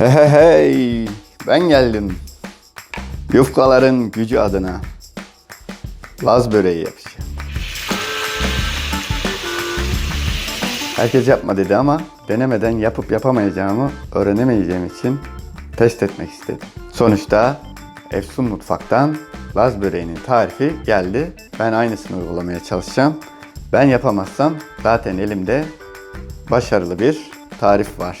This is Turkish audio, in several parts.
Hey hey hey ben geldim. Yufkaların gücü adına. Laz böreği yapacağım. Herkes yapma dedi ama denemeden yapıp yapamayacağımı öğrenemeyeceğim için test etmek istedim. Sonuçta Efsun Mutfak'tan Laz böreğinin tarifi geldi. Ben aynısını uygulamaya çalışacağım. Ben yapamazsam zaten elimde başarılı bir tarif var.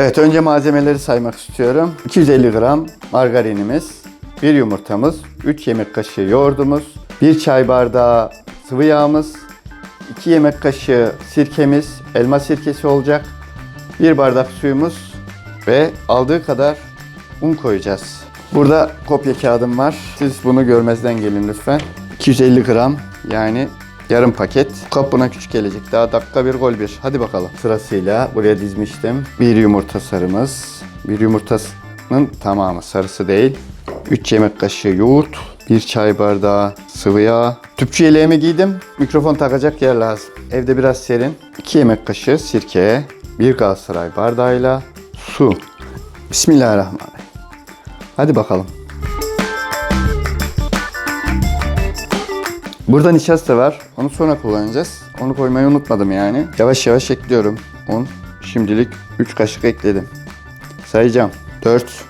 Evet önce malzemeleri saymak istiyorum. 250 gram margarinimiz, bir yumurtamız, 3 yemek kaşığı yoğurdumuz, 1 çay bardağı sıvı yağımız, 2 yemek kaşığı sirkemiz, elma sirkesi olacak, 1 bardak suyumuz ve aldığı kadar un koyacağız. Burada kopya kağıdım var. Siz bunu görmezden gelin lütfen. 250 gram yani yarım paket. Kap buna küçük gelecek. Daha dakika bir gol bir. Hadi bakalım. Sırasıyla buraya dizmiştim. Bir yumurta sarımız. Bir yumurtasının tamamı sarısı değil. 3 yemek kaşığı yoğurt. Bir çay bardağı sıvı yağ. Tüpçü yeleğimi giydim. Mikrofon takacak yer lazım. Evde biraz serin. 2 yemek kaşığı sirke. Bir Galatasaray bardağıyla su. Bismillahirrahmanirrahim. Hadi bakalım. Burada nişasta var. Onu sonra kullanacağız. Onu koymayı unutmadım yani. Yavaş yavaş ekliyorum. Un. Şimdilik 3 kaşık ekledim. Sayacağım. 4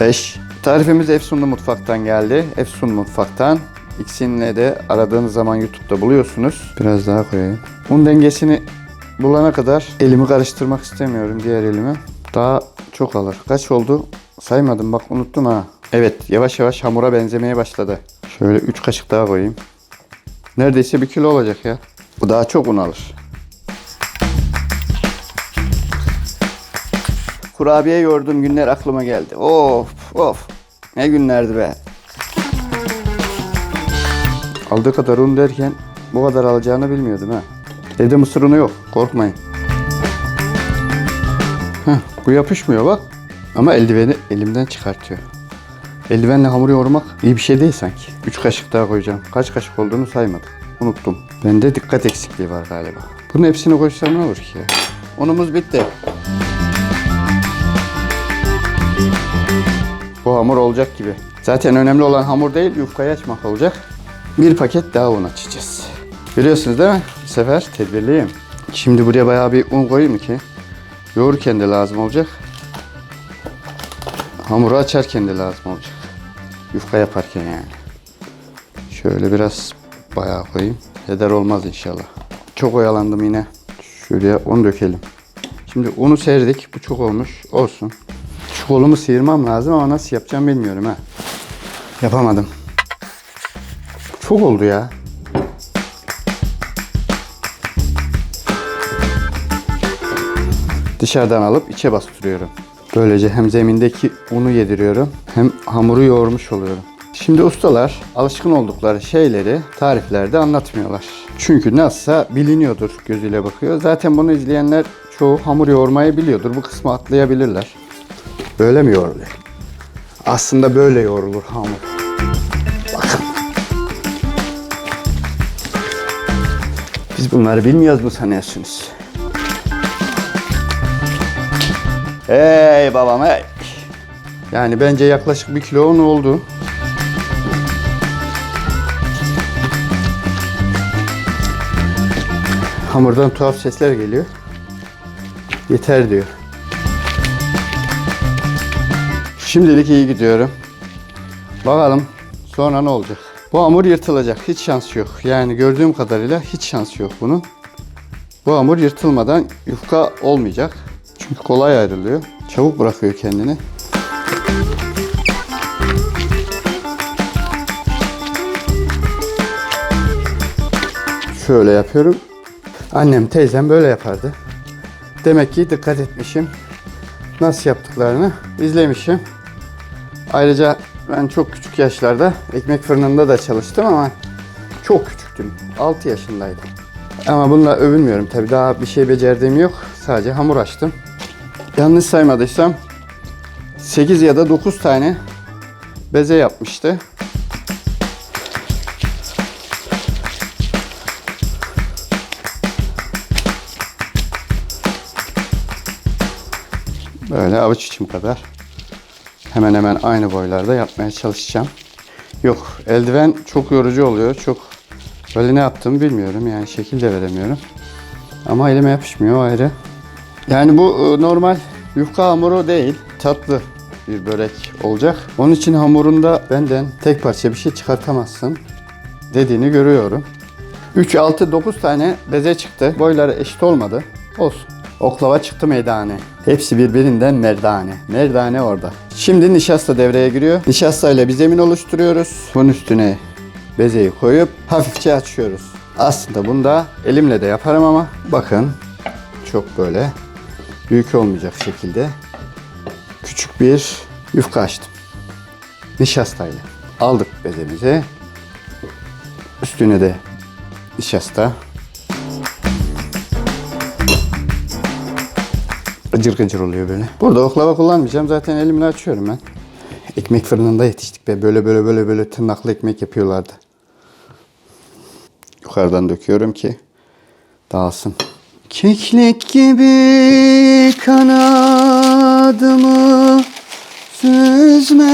5 Tarifimiz Efsunlu Mutfak'tan geldi. Efsun Mutfak'tan. İkisini de aradığınız zaman YouTube'da buluyorsunuz. Biraz daha koyayım. Un dengesini bulana kadar elimi karıştırmak istemiyorum diğer elimi. Daha çok alır. Kaç oldu? Saymadım bak unuttum ha. Evet yavaş yavaş hamura benzemeye başladı. Şöyle 3 kaşık daha koyayım. Neredeyse bir kilo olacak ya. Bu daha çok un alır. Kurabiye yoğurduğum günler aklıma geldi. Of of. Ne günlerdi be. Aldığı kadar un derken bu kadar alacağını bilmiyordum ha. Evde mısır unu yok. Korkmayın. Heh, bu yapışmıyor bak. Ama eldiveni elimden çıkartıyor. Eldivenle hamur yoğurmak iyi bir şey değil sanki. 3 kaşık daha koyacağım. Kaç kaşık olduğunu saymadım. Unuttum. Bende dikkat eksikliği var galiba. Bunun hepsini koysam ne olur ki? Unumuz bitti. Bu hamur olacak gibi. Zaten önemli olan hamur değil, yufkayı açmak olacak. Bir paket daha un açacağız. Biliyorsunuz değil mi? Bu sefer tedbirliyim. Şimdi buraya bayağı bir un koyayım ki yoğururken de lazım olacak. Hamuru açarken de lazım olacak. Yufka yaparken yani. Şöyle biraz bayağı koyayım. Heder olmaz inşallah. Çok oyalandım yine. Şuraya un dökelim. Şimdi unu serdik. Bu çok olmuş. Olsun. Şu kolumu sıyırmam lazım ama nasıl yapacağım bilmiyorum ha. Yapamadım. Çok oldu ya. Dışarıdan alıp içe bastırıyorum. Böylece hem zemindeki unu yediriyorum hem hamuru yoğurmuş oluyorum. Şimdi ustalar alışkın oldukları şeyleri tariflerde anlatmıyorlar. Çünkü nasılsa biliniyordur gözüyle bakıyor. Zaten bunu izleyenler çoğu hamur yoğurmayı biliyordur. Bu kısmı atlayabilirler. Böyle mi yoğruluyor? Aslında böyle yoğrulur hamur. Bakın. Biz bunları bilmiyoruz mu sanıyorsunuz? Hey babam hey. Yani bence yaklaşık bir kilo un oldu. Hamurdan tuhaf sesler geliyor. Yeter diyor. Şimdilik iyi gidiyorum. Bakalım sonra ne olacak. Bu hamur yırtılacak. Hiç şans yok. Yani gördüğüm kadarıyla hiç şans yok bunun. Bu hamur yırtılmadan yufka olmayacak. Çünkü kolay ayrılıyor. Çabuk bırakıyor kendini. Şöyle yapıyorum. Annem, teyzem böyle yapardı. Demek ki dikkat etmişim. Nasıl yaptıklarını izlemişim. Ayrıca ben çok küçük yaşlarda ekmek fırınında da çalıştım ama çok küçüktüm. 6 yaşındaydım. Ama bununla övünmüyorum tabii. Daha bir şey becerdiğim yok. Sadece hamur açtım. Yanlış saymadıysam 8 ya da 9 tane beze yapmıştı. Böyle avuç içim kadar. Hemen hemen aynı boylarda yapmaya çalışacağım. Yok eldiven çok yorucu oluyor. Çok böyle ne yaptığımı bilmiyorum. Yani şekil de veremiyorum. Ama elime yapışmıyor ayrı. Yani bu e, normal yufka hamuru değil. Tatlı bir börek olacak. Onun için hamurunda benden tek parça bir şey çıkartamazsın dediğini görüyorum. 3, 6, 9 tane beze çıktı. Boyları eşit olmadı. Olsun. Oklava çıktı meydane. Hepsi birbirinden merdane. Merdane orada. Şimdi nişasta devreye giriyor. Nişasta ile bir zemin oluşturuyoruz. Bunun üstüne bezeyi koyup hafifçe açıyoruz. Aslında bunu da elimle de yaparım ama bakın çok böyle büyük olmayacak şekilde küçük bir yufka açtım. Nişastayla aldık bezemizi. Üstüne de nişasta. Gıcır gıcır oluyor böyle. Burada oklava kullanmayacağım. Zaten elimle açıyorum ben. Ekmek fırınında yetiştik be. Böyle böyle böyle böyle tırnaklı ekmek yapıyorlardı. Yukarıdan döküyorum ki dağılsın. Keklik gibi kanadımı süzmedin.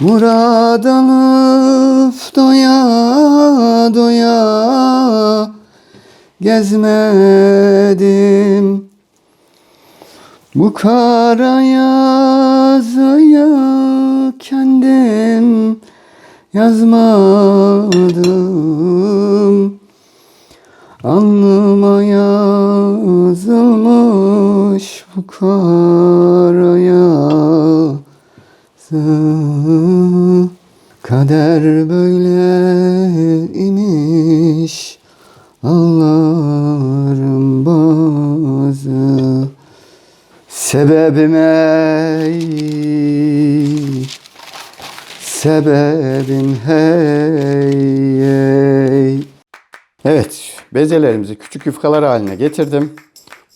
Murad alıp doya doya gezmedim. Bu kara yazıyı kendim yazmadım. Alnıma yazılmış bu kara yazı. Kader böyle imiş Ağlarım bazı Sebebim ey Sebebim hey ey Evet, bezelerimizi küçük yufkalar haline getirdim.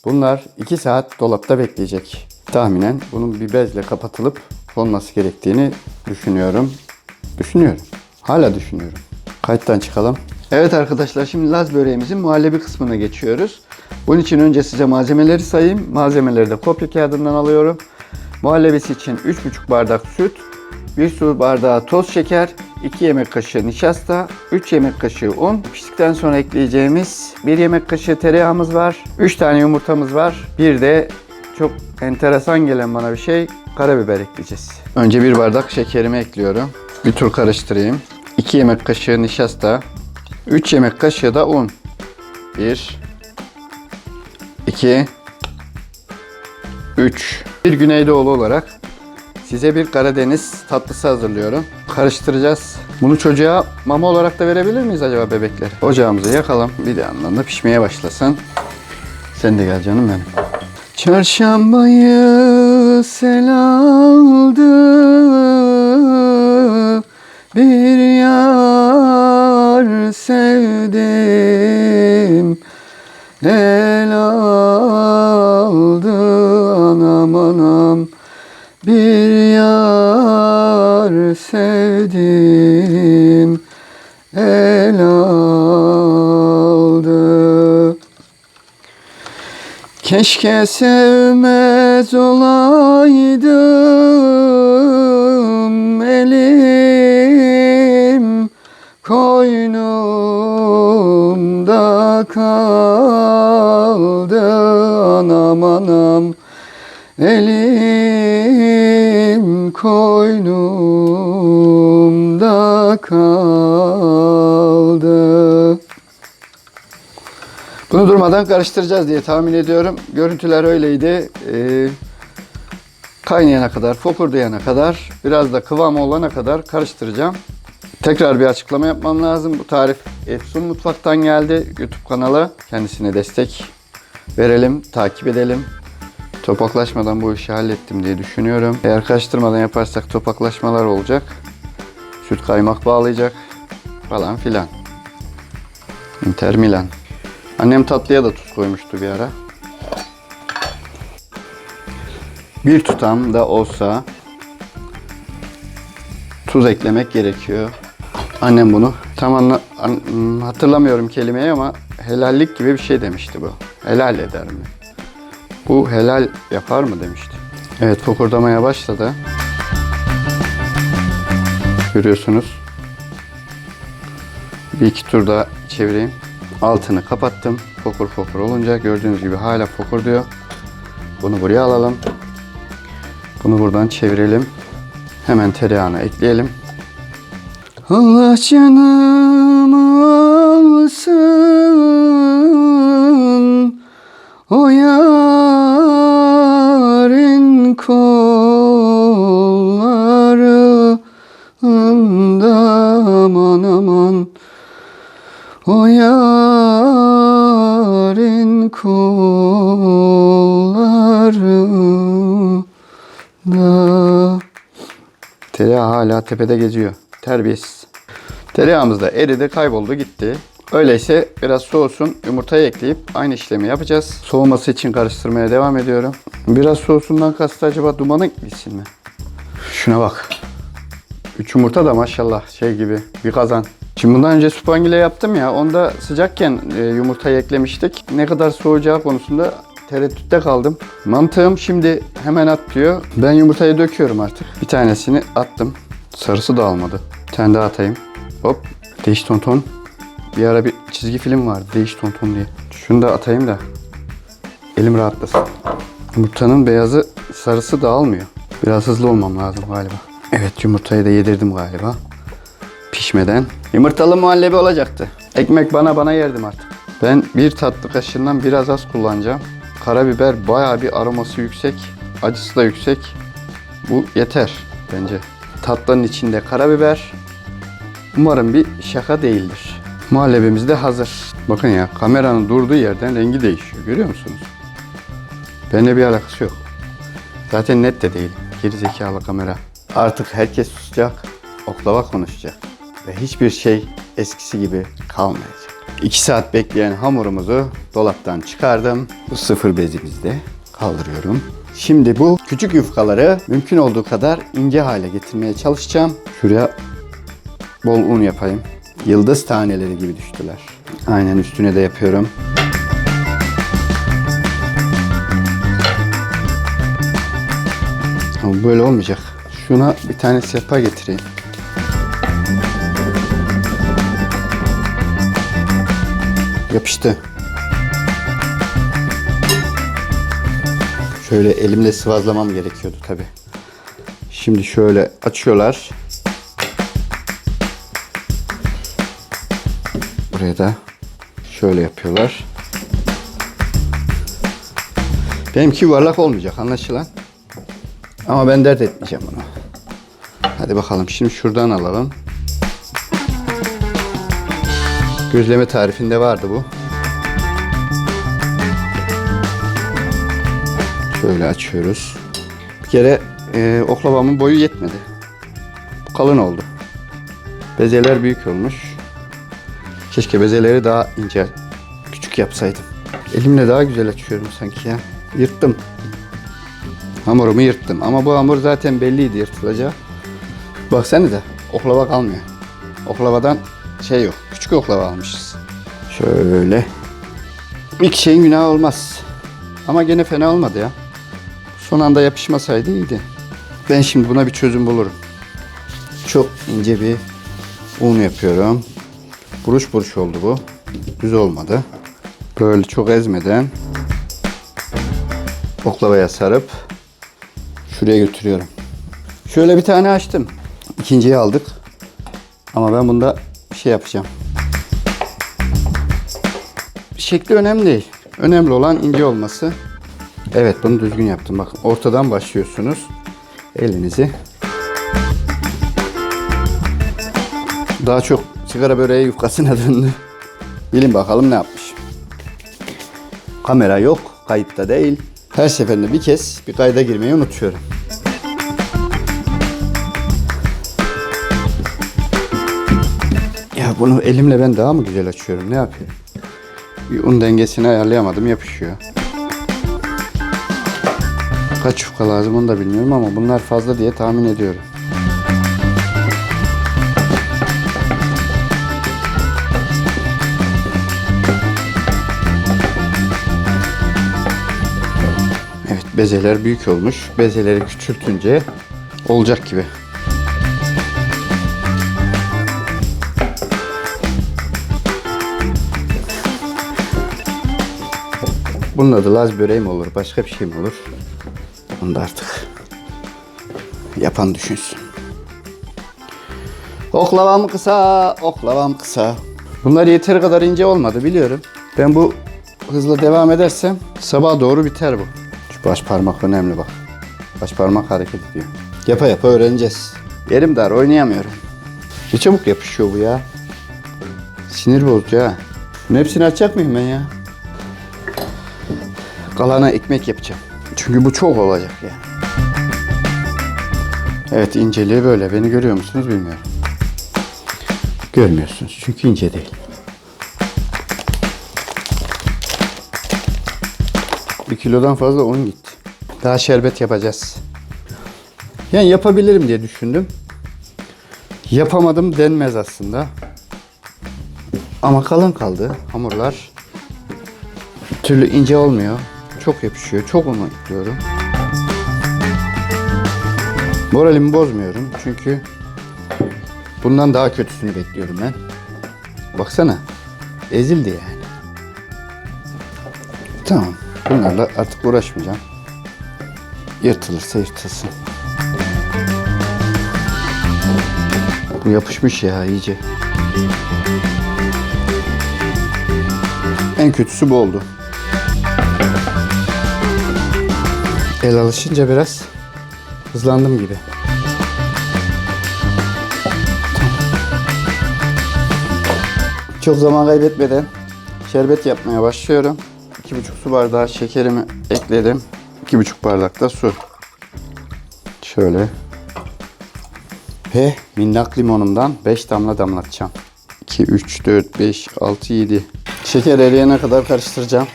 Bunlar 2 saat dolapta bekleyecek. Tahminen bunun bir bezle kapatılıp konması gerektiğini düşünüyorum. Düşünüyorum. Hala düşünüyorum. Kayıttan çıkalım. Evet arkadaşlar şimdi Laz böreğimizin muhallebi kısmına geçiyoruz. Bunun için önce size malzemeleri sayayım. Malzemeleri de kopya kağıdından alıyorum. Muhallebisi için 3,5 bardak süt, 1 su bardağı toz şeker, 2 yemek kaşığı nişasta, 3 yemek kaşığı un. Piştikten sonra ekleyeceğimiz 1 yemek kaşığı tereyağımız var. 3 tane yumurtamız var. Bir de çok enteresan gelen bana bir şey karabiber ekleyeceğiz. Önce bir bardak şekerimi ekliyorum. Bir tur karıştırayım. 2 yemek kaşığı nişasta, 3 yemek kaşığı da un. 1 2 3 Bir Güneydoğulu olarak size bir Karadeniz tatlısı hazırlıyorum. Karıştıracağız. Bunu çocuğa mama olarak da verebilir miyiz acaba bebekler? Ocağımızı yakalım. Bir de yandan da pişmeye başlasın. Sen de gel canım benim. Çarşambayı sel aldı Keşke sevmez olaydım elim koynumda kaldı anam anam elim koynumda kaldı. Bunu durmadan karıştıracağız diye tahmin ediyorum. Görüntüler öyleydi. Ee, kaynayana kadar, fokurdayana kadar, biraz da kıvam olana kadar karıştıracağım. Tekrar bir açıklama yapmam lazım. Bu tarif Efsun Mutfak'tan geldi. YouTube kanalı. Kendisine destek verelim, takip edelim. Topaklaşmadan bu işi hallettim diye düşünüyorum. Eğer karıştırmadan yaparsak topaklaşmalar olacak. Süt kaymak bağlayacak falan filan. Inter Milan. Annem tatlıya da tuz koymuştu bir ara. Bir tutam da olsa tuz eklemek gerekiyor. Annem bunu tam anla, an- hatırlamıyorum kelimeyi ama helallik gibi bir şey demişti bu. Helal eder mi? Bu helal yapar mı demişti. Evet fokurdamaya başladı. Görüyorsunuz. Bir iki tur daha çevireyim. Altını kapattım. Fokur fokur olunca gördüğünüz gibi hala fokur diyor. Bunu buraya alalım. Bunu buradan çevirelim. Hemen tereyağını ekleyelim. Allah canımı tepede geziyor. Terbiyesiz. Tereyağımız da eridi, kayboldu, gitti. Öyleyse biraz soğusun, yumurtayı ekleyip aynı işlemi yapacağız. Soğuması için karıştırmaya devam ediyorum. Biraz soğusundan kastı acaba dumanı gitsin mi? Şuna bak. Üç yumurta da maşallah şey gibi bir kazan. Şimdi bundan önce supangile yaptım ya. Onda sıcakken e, yumurtayı eklemiştik. Ne kadar soğuyacağı konusunda tereddütte kaldım. Mantığım şimdi hemen at diyor. Ben yumurtayı döküyorum artık. Bir tanesini attım. Sarısı da almadı. Bir tane daha atayım. Hop. Değiş tonton. Bir ara bir çizgi film vardı. Değiş tonton diye. Şunu da atayım da elim rahatlasın. Yumurtanın beyazı sarısı dağılmıyor. Biraz hızlı olmam lazım galiba. Evet yumurtayı da yedirdim galiba. Pişmeden. Yumurtalı muhallebi olacaktı. Ekmek bana bana yerdim artık. Ben bir tatlı kaşığından biraz az kullanacağım. Karabiber bayağı bir aroması yüksek. Acısı da yüksek. Bu yeter bence. Tatlının içinde karabiber. Umarım bir şaka değildir. Muhallebimiz de hazır. Bakın ya kameranın durduğu yerden rengi değişiyor. Görüyor musunuz? Benimle bir alakası yok. Zaten net de değil. Geri zekalı kamera. Artık herkes susacak. Oklava konuşacak. Ve hiçbir şey eskisi gibi kalmayacak. 2 saat bekleyen hamurumuzu dolaptan çıkardım. Bu sıfır bezimizde kaldırıyorum. Şimdi bu küçük yufkaları mümkün olduğu kadar ince hale getirmeye çalışacağım. Şuraya bol un yapayım. Yıldız taneleri gibi düştüler. Aynen üstüne de yapıyorum. Ama böyle olmayacak. Şuna bir tane sehpa getireyim. Yapıştı. Şöyle elimle sıvazlamam gerekiyordu tabi. Şimdi şöyle açıyorlar. Buraya da şöyle yapıyorlar. Benimki yuvarlak olmayacak anlaşılan. Ama ben dert etmeyeceğim bunu. Hadi bakalım şimdi şuradan alalım. Gözleme tarifinde vardı bu. Şöyle açıyoruz. Bir kere e, oklavamın boyu yetmedi. Kalın oldu. Bezeler büyük olmuş. Keşke bezeleri daha ince, küçük yapsaydım. Elimle daha güzel açıyorum sanki ya. Yırttım. Hamurumu yırttım. Ama bu hamur zaten belliydi yırtılacağı. Baksanıza oklava kalmıyor. Oklavadan şey yok. Küçük oklava almışız. Şöyle. İlk şeyin günahı olmaz. Ama gene fena olmadı ya. Son anda yapışmasaydı iyiydi. Ben şimdi buna bir çözüm bulurum. Çok ince bir un yapıyorum. Buruş buruş oldu bu. Düz olmadı. Böyle çok ezmeden oklavaya sarıp şuraya götürüyorum. Şöyle bir tane açtım. İkinciyi aldık. Ama ben bunda bir şey yapacağım. Şekli önemli değil. Önemli olan ince olması. Evet bunu düzgün yaptım. Bakın ortadan başlıyorsunuz. Elinizi. Daha çok sigara böreği yufkasına döndü. Bilin bakalım ne yapmış. Kamera yok. Kayıtta değil. Her seferinde bir kez bir kayda girmeyi unutuyorum. Ya bunu elimle ben daha mı güzel açıyorum? Ne yapıyorum? Bir un dengesini ayarlayamadım. Yapışıyor. Kaç yufka lazım onu da bilmiyorum ama bunlar fazla diye tahmin ediyorum. Bezeler büyük olmuş. Bezeleri küçültünce olacak gibi. Bunun adı Laz böreği mi olur, başka bir şey mi olur? Bunu da artık yapan düşünsün. Oklavam kısa, oklavam kısa. Bunlar yeteri kadar ince olmadı biliyorum. Ben bu hızla devam edersem sabaha doğru biter bu. Şu baş parmak önemli bak. Baş parmak hareket ediyor. Yapa yapa öğreneceğiz. Yerim dar oynayamıyorum. Ne çabuk yapışıyor bu ya. Sinir bozucu ha. Bunun hepsini açacak mıyım ben ya? Kalana ekmek yapacağım. Çünkü bu çok olacak yani. Evet inceliği böyle. Beni görüyor musunuz bilmiyorum. Görmüyorsunuz çünkü ince değil. Bir kilodan fazla un gitti. Daha şerbet yapacağız. Yani yapabilirim diye düşündüm. Yapamadım denmez aslında. Ama kalın kaldı hamurlar. Türlü ince olmuyor. Çok yapışıyor. Çok un ekliyorum. Moralimi bozmuyorum çünkü bundan daha kötüsünü bekliyorum ben. Baksana. Ezildi yani. Tamam. Bunlarla artık uğraşmayacağım. Yırtılırsa yırtılsın. Bu yapışmış ya iyice. En kötüsü bu oldu. El alışınca biraz hızlandım gibi. Çok zaman kaybetmeden şerbet yapmaya başlıyorum. 2,5 su bardağı şekerimi ekledim. 2,5 bardak da su. Şöyle. Ve minnak limonumdan 5 damla damlatacağım. 2, 3, 4, 5, 6, 7. Şeker eriyene kadar karıştıracağım.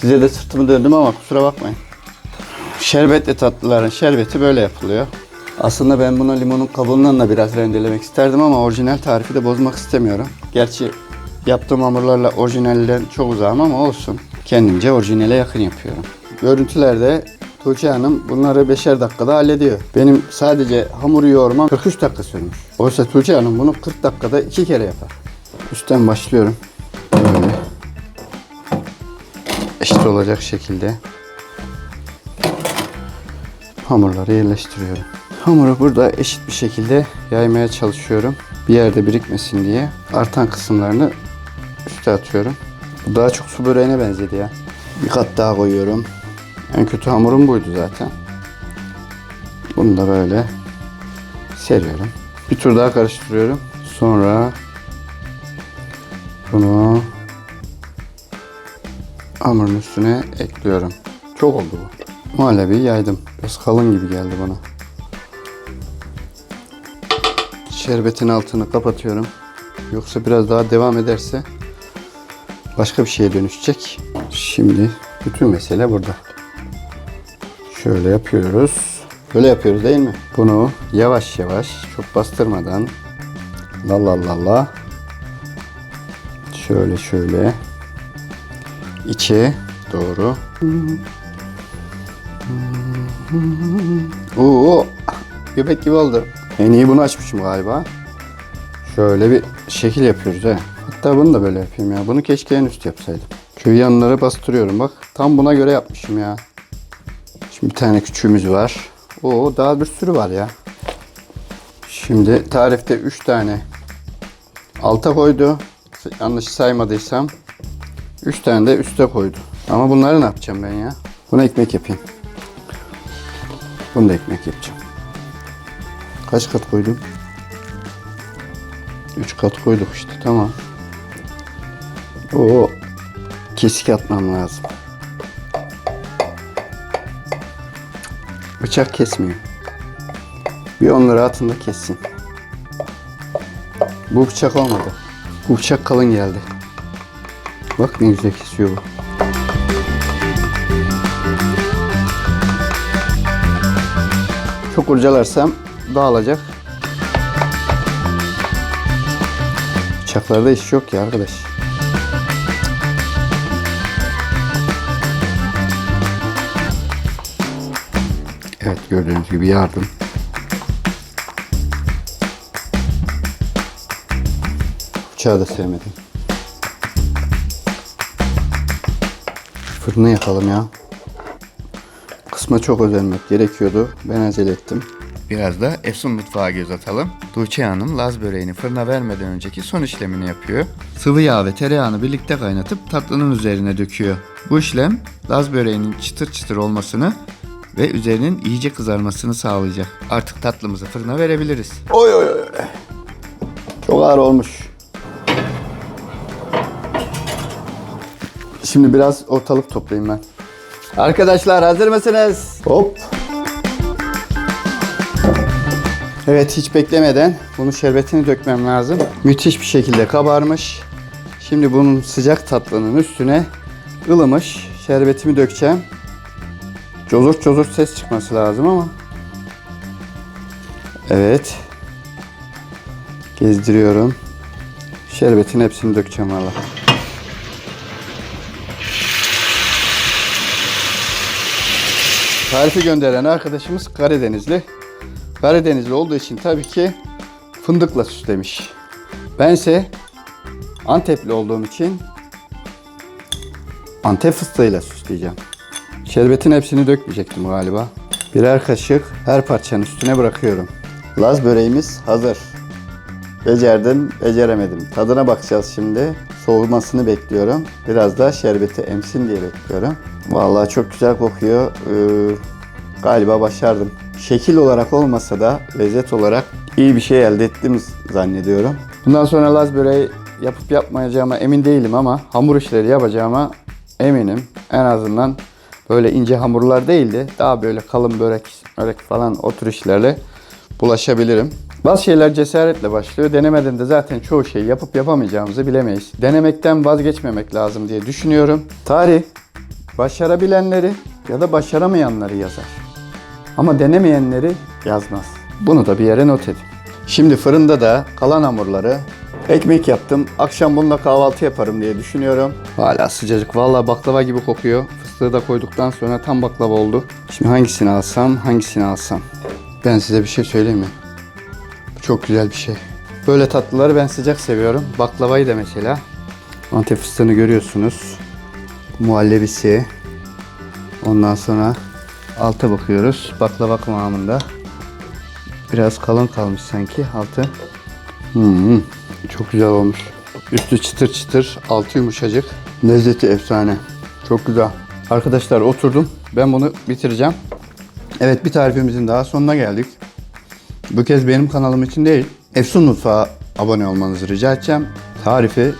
Size de sırtımı döndüm ama kusura bakmayın. Şerbetli tatlıların şerbeti böyle yapılıyor. Aslında ben bunu limonun kabuğundan da biraz rendelemek isterdim ama orijinal tarifi de bozmak istemiyorum. Gerçi yaptığım hamurlarla orijinalden çok uzağım ama olsun. Kendimce orijinale yakın yapıyorum. Görüntülerde Tuğçe Hanım bunları beşer dakikada hallediyor. Benim sadece hamuru yoğurmam 43 dakika sürmüş. Oysa Tuğçe Hanım bunu 40 dakikada iki kere yapar. Üstten başlıyorum. Böyle. Eşit olacak şekilde hamurları yerleştiriyorum. Hamuru burada eşit bir şekilde yaymaya çalışıyorum. Bir yerde birikmesin diye. Artan kısımlarını üste atıyorum. Bu daha çok su böreğine benzedi ya. Bir kat daha koyuyorum. En kötü hamurum buydu zaten. Bunu da böyle seriyorum. Bir tur daha karıştırıyorum. Sonra bunu hamurun üstüne ekliyorum. Çok oldu bu. Muhallebi yaydım. Biraz kalın gibi geldi bana. Şerbetin altını kapatıyorum. Yoksa biraz daha devam ederse başka bir şeye dönüşecek. Şimdi bütün mesele burada. Şöyle yapıyoruz. Böyle yapıyoruz değil mi? Bunu yavaş yavaş çok bastırmadan la la la la şöyle şöyle içe doğru Oo, göbek gibi oldu. En iyi bunu açmışım galiba. Şöyle bir şekil yapıyoruz he. Hatta bunu da böyle yapayım ya. Bunu keşke en üst yapsaydım. Şu yanları bastırıyorum bak. Tam buna göre yapmışım ya. Şimdi bir tane küçüğümüz var. Oo daha bir sürü var ya. Şimdi tarifte 3 tane alta koydu. Yanlış saymadıysam 3 tane de üste koydu. Ama bunları ne yapacağım ben ya? Buna ekmek yapayım. Bunu da ekmek yapacağım. Kaç kat koydum? 3 kat koyduk işte tamam. Oo kesik atmam lazım. Bıçak kesmiyor. Bir 10 lira atın da kessin. Bu bıçak olmadı. Bu bıçak kalın geldi. Bak ne güzel kesiyor bu. Çok kurcalarsam dağılacak. Bıçaklarda iş yok ya arkadaş. Evet gördüğünüz gibi yardım. Bıçağı da sevmedim. Fırını yakalım ya. Kısma çok özenmek gerekiyordu. Ben acele ettim. Biraz da Efsun mutfağa göz atalım. Tuğçe Hanım Laz böreğini fırına vermeden önceki son işlemini yapıyor. Sıvı yağ ve tereyağını birlikte kaynatıp tatlının üzerine döküyor. Bu işlem Laz böreğinin çıtır çıtır olmasını ve üzerinin iyice kızarmasını sağlayacak. Artık tatlımızı fırına verebiliriz. Oy oy oy. Çok ağır olmuş. Şimdi biraz ortalık toplayayım ben. Arkadaşlar hazır mısınız? Hop. Evet hiç beklemeden bunun şerbetini dökmem lazım. Müthiş bir şekilde kabarmış. Şimdi bunun sıcak tatlının üstüne ılımış şerbetimi dökeceğim. Cozurt cozurt ses çıkması lazım ama. Evet. Gezdiriyorum. Şerbetin hepsini dökeceğim valla. Tarifi gönderen arkadaşımız Karadenizli. Karadenizli olduğu için tabii ki fındıkla süslemiş. Bense Antepli olduğum için Antep fıstığıyla süsleyeceğim. Şerbetin hepsini dökmeyecektim galiba. Birer kaşık her parçanın üstüne bırakıyorum. Laz böreğimiz hazır. Becerdim, beceremedim. Tadına bakacağız şimdi. Soğumasını bekliyorum. Biraz da şerbeti emsin diye bekliyorum. Vallahi çok güzel kokuyor. Ee, galiba başardım. Şekil olarak olmasa da lezzet olarak iyi bir şey elde ettiğimiz zannediyorum. Bundan sonra Laz böreği yapıp yapmayacağıma emin değilim ama hamur işleri yapacağıma eminim. En azından böyle ince hamurlar değil de daha böyle kalın börek, börek falan o tür işlerle bulaşabilirim. Bazı şeyler cesaretle başlıyor. Denemeden de zaten çoğu şeyi yapıp yapamayacağımızı bilemeyiz. Denemekten vazgeçmemek lazım diye düşünüyorum. Tarih başarabilenleri ya da başaramayanları yazar. Ama denemeyenleri yazmaz. Bunu da bir yere not edin. Şimdi fırında da kalan hamurları ekmek yaptım. Akşam bununla kahvaltı yaparım diye düşünüyorum. Hala sıcacık. Vallahi baklava gibi kokuyor. Fıstığı da koyduktan sonra tam baklava oldu. Şimdi hangisini alsam, hangisini alsam? Ben size bir şey söyleyeyim mi? Çok güzel bir şey. Böyle tatlıları ben sıcak seviyorum. Baklavayı da mesela. Antep fıstığını görüyorsunuz. Muhallebisi. Ondan sonra alta bakıyoruz. Baklava kıvamında. Biraz kalın kalmış sanki altı. Hmm, çok güzel olmuş. Üstü çıtır çıtır, altı yumuşacık. Lezzeti efsane. Çok güzel. Arkadaşlar oturdum. Ben bunu bitireceğim. Evet bir tarifimizin daha sonuna geldik. Bu kez benim kanalım için değil, Efsun Mutfağı abone olmanızı rica edeceğim. Tarifi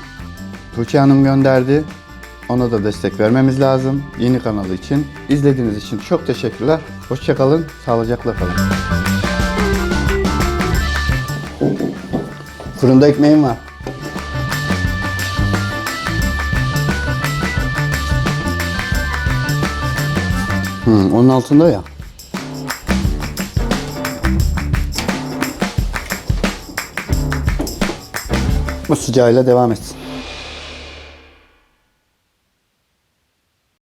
Tuğçe Hanım gönderdi. Ona da destek vermemiz lazım. Yeni kanalı için. İzlediğiniz için çok teşekkürler. Hoşçakalın, sağlıcakla kalın. Fırında ekmeğim var. Hmm, onun altında ya. Sıcağıyla devam etsin.